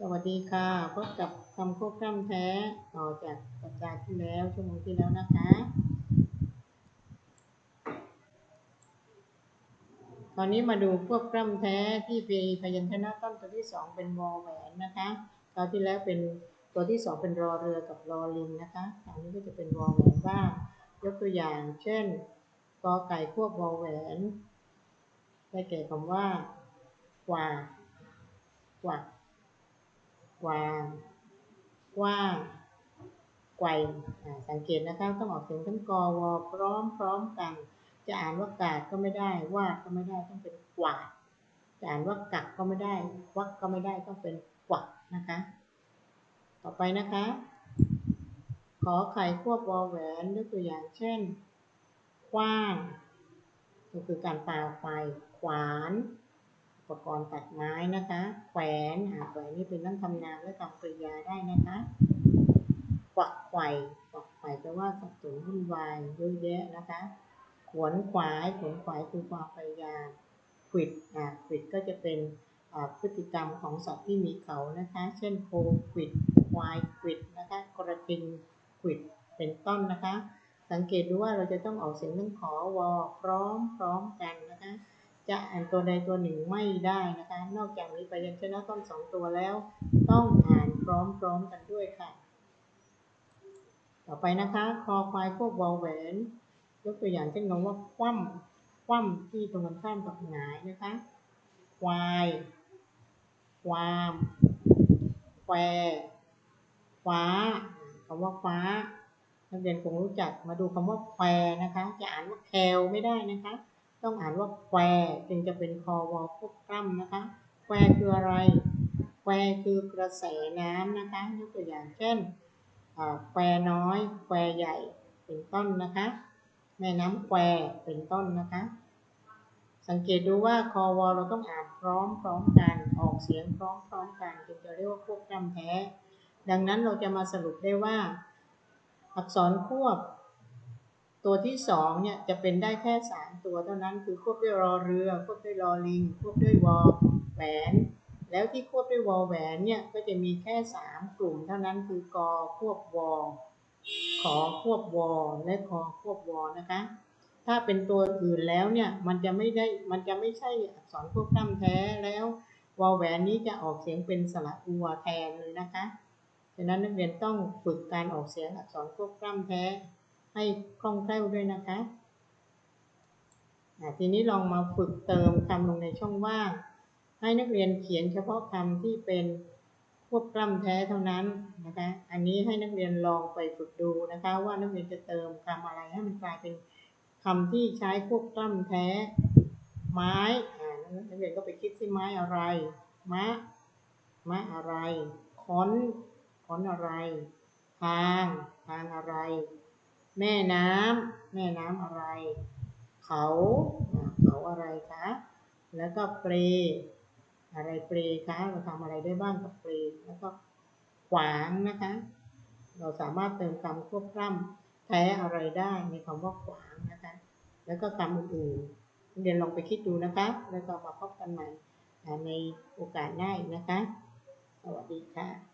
สวัสดีค่ะพบกับคำควบกล้ำแท้ต่อจากสัปดาห์ที่แล้วชั่วโมงที่แล้วนะคะตอนนี้มาดูควบกล้ำแท้ที่มีพยัญชนะต้นตัวที่สองเป็นวอแหวนนะคะคราวที่แล้วเป็นตัวที่สองเป็นรอเรือกับรอลิงนะคะคราวนี้ก็จะเป็นวอแหวนบ้างยกตัวอย่าง เช่นกอไก่ควบวอแหวนได้แก่คำว่ากว่ากวัก กวางกว้างไกวสังเกตนะคะต้องออกเสียงทั้งกอวอพร้อมพร้อมกัน จะอ่านว่ากาดก็ไม่ได้วาดก็ไม่ได้ต้องเป็นกวาดจะอ่านว่ากักก็ไม่ได้วักก็ไม่ได้ต้องเป็นกวักนะคะ ต่อไปนะคะ ขอไข่ควบวอแหวนยกตัวอย่างเช่น กว้างก็คือการปาไฟขวาน ปกรณ์ตัดไม้นะคะ แขวนแขวนนี่เป็นทั้งทำนามและทำกริยาได้นะคะกวักไขว่กวักไขว่แปลว่าสับสนวุ่นวายเยอะแยะนะคะ ขวนขวายขวนขวายคือความพยายามขวิดอ่าขวิดก็จะเป็นพฤติกรรมของสัตว์ที่มีเขานะคะ เช่นโคขวิดควายขวิดนะคะ กระทิงขวิดเป็นต้นนะคะ สังเกตดูว่าเราจะต้องออกเสียงทั้งขอวอพร้อมพร้อมกันนะ จะอ่านตัวใดตัวหนึ่งไม่ได้นะคะ นอกจากนี้ไปยัญชนะต้นสองตัวแล้ว ต้องอ่านพร้อมๆกันด้วยค่ะ ต่อไปนะคะคอควายควบวอแหวน ยกตัวอย่างเช่นคำว่าคว่ำคว่ำที่ตรงกันข้ามกับหงายนะคะ ควาย ความแควคว้าคำว่าฟ้านักเรียนคงรู้จักมาดูคำว่าแควนะคะ จะอ่านว่าแคลไม่ได้นะคะ ต้องอ่านว่าแควจึงจะเป็นคอวอควบกล้ำนะคะ แควคืออะไร แควคือกระแสน้ำนะคะยกตัวอย่างเช่นแควน้อย แควใหญ่เป็นต้นนะคะแม่น้ำแควเป็นต้นนะคะ สังเกตดูว่าคอวอเราต้องอ่านพร้อมพร้อมกันออกเสียงพร้อมพร้อมกันจึงจะเรียกว่าควบกล้ำแท้ ดังนั้นเราจะมาสรุปได้ว่า อักษรควบ ตัวที่สองเนี่ยจะเป็นได้แค่สามตัวเท่านั้นคือควบด้วยรอเรือควบด้วยรอลิงควบด้วยวอแหวน แล้วที่ควบด้วยวอแหวนเนี่ยก็จะมีแค่สามกลุ่มเท่านั้นคือกอควบวอขอควบวอและคอควบวอนะคะ ถ้าเป็นตัวอื่นแล้วเนี่ยมันจะไม่ได้มันจะไม่ใช่อักษรควบกล้ำแท้แล้ววอแหวนนี้จะออกเสียงเป็นสระอัวแทนเลยนะคะ ฉะนั้นนักเรียนต้องฝึกการออกเสียงอักษรควบกล้ำแท้ ให้คล่องแคล่วด้วยนะคะทีนี้ลองมาฝึกเติมคำลงในช่องว่าง ให้นักเรียนเขียนเฉพาะคำที่เป็นควบกล้ำแท้เท่านั้นนะคะ อันนี้ให้นักเรียนลองไปฝึกดูนะคะ ว่านักเรียนจะเติมคำอะไรให้มันกลายเป็นคำที่ใช้ควบกล้ำแท้ ไม้นักเรียนก็ไปคิดที่ไม้อะไร มะ มะอะไรค้นค้นอะไร ทาง ทางอะไร แม่น้ำแม่น้ำอะไร เขาเขาอะไรคะแล้วก็เปรอะไรเปรคะเราทำอะไรได้บ้างกับเปรแล้วก็ขวางนะคะ เราสามารถเติมคำควบกล้ำแท้อะไรได้ในคำว่าขวางนะคะ แล้วก็คำอื่นๆเรียนลองไปคิดดูนะคะ แล้วก็มาพบกันใหม่ในโอกาสหน้าอีกนะคะ สวัสดีค่ะ